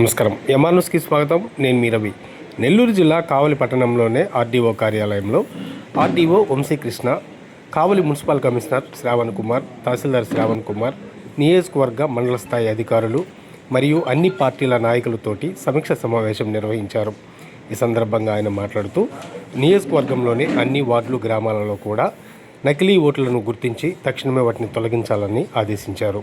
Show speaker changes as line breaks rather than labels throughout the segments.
నమస్కారం. యమానుస్కి స్వాగతం. నేను మీ రవి. నెల్లూరు జిల్లా కావలి పట్టణంలోనే ఆర్డీఓ కార్యాలయంలో RDO Vamsikrishna Kavali municipal commissioner Shravan Kumar తహసీల్దార్ శ్రావణ్ కుమార్ నియోజకవర్గ మండల స్థాయి అధికారులు మరియు అన్ని పార్టీల నాయకులతోటి సమీక్ష సమావేశం నిర్వహించారు. ఈ సందర్భంగా ఆయన మాట్లాడుతూ నియోజకవర్గంలోని అన్ని వార్డులు గ్రామాలలో కూడా నకిలీ ఓట్లను గుర్తించి తక్షణమే వాటిని తొలగించాలని ఆదేశించారు.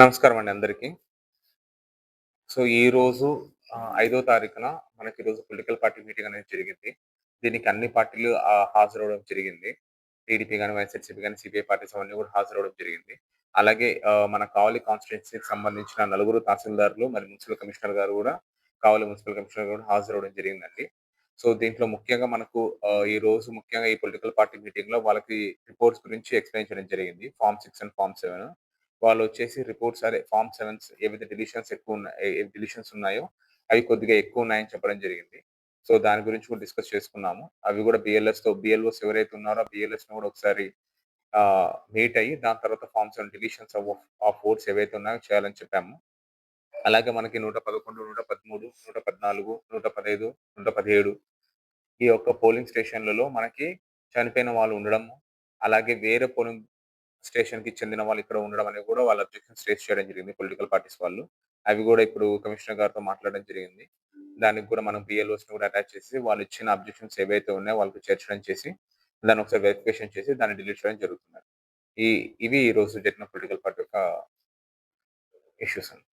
నమస్కారం అండి అందరికీ. సో ఈ రోజు ఐదో తారీఖున మనకి ఈరోజు పొలిటికల్ పార్టీ మీటింగ్ అనేది జరిగింది. దీనికి అన్ని పార్టీలు హాజరవడం జరిగింది. టీడీపీ కానీ వైఎస్ఆర్సీపీ కానీ సిపిఐ పార్టీస్ అవన్నీ కూడా హాజరవడం జరిగింది. అలాగే మన కావలి కాన్స్టిట్యున్సీకి సంబంధించిన నలుగురు తహసీల్దారులు మరి మున్సిపల్ కమిషనర్ గారు కూడా కావలి మున్సిపల్ కమిషనర్ కూడా హాజరవడం జరిగిందండి. సో దీంట్లో ముఖ్యంగా మనకు ఈ రోజు ముఖ్యంగా ఈ పొలిటికల్ పార్టీ మీటింగ్లో వాళ్ళకి రిపోర్ట్స్ గురించి ఎక్స్ప్లెయిన్ చేయడం జరిగింది. Form six and form seven. వాళ్ళు వచ్చేసి రిపోర్ట్స్ అదే ఫార్మ్ సెవెన్స్ ఏవైతే డిలిషన్స్ ఎక్కువ ఉన్నాయి డిలిషన్స్ ఉన్నాయో అవి కొద్దిగా ఎక్కువ ఉన్నాయని చెప్పడం జరిగింది. సో దాని గురించి కూడా డిస్కస్ చేసుకున్నాము. అవి కూడా బిఎల్ఎస్తో బిఎల్ఓస్ ఎవరైతే ఉన్నారో బిఎల్ఎస్ని కూడా ఒకసారి మీట్ అయ్యి దాని తర్వాత form seven deletions of votes ఏవైతే ఉన్నాయో చేయాలని చెప్పాము. అలాగే మనకి నూట పదకొండు నూట పదమూడు నూట పద్నాలుగు నూట పదహైదు నూట పదిహేడు ఈ యొక్క పోలింగ్ స్టేషన్లలో మనకి చనిపోయిన వాళ్ళు ఉండడము అలాగే వేరే పోలింగ్ స్టేషన్కి చెందిన వాళ్ళు ఇక్కడ ఉండడం అనేది కూడా వాళ్ళ అబ్జెక్షన్స్ రేస్ చేయడం జరిగింది పొలిటికల్ పార్టీస్ వాళ్ళు. అవి కూడా ఇప్పుడు కమిషనర్ గారితో మాట్లాడడం జరిగింది. దానికి కూడా మనం బిఎల్ఓస్ని కూడా అటాచ్ చేసి వాళ్ళు ఇచ్చిన అబ్జెక్షన్స్ ఏవైతే ఉన్నాయో వాళ్ళకి చేర్చడం చేసి దాన్ని ఒకసారి వెరిఫికేషన్ చేసి దాన్ని డిలీట్ చేయడం జరుగుతున్నారు ఈ ఇవి ఈ రోజు జరిగిన పొలిటికల్ పార్టీ యొక్క ఇష్యూస్ అండి.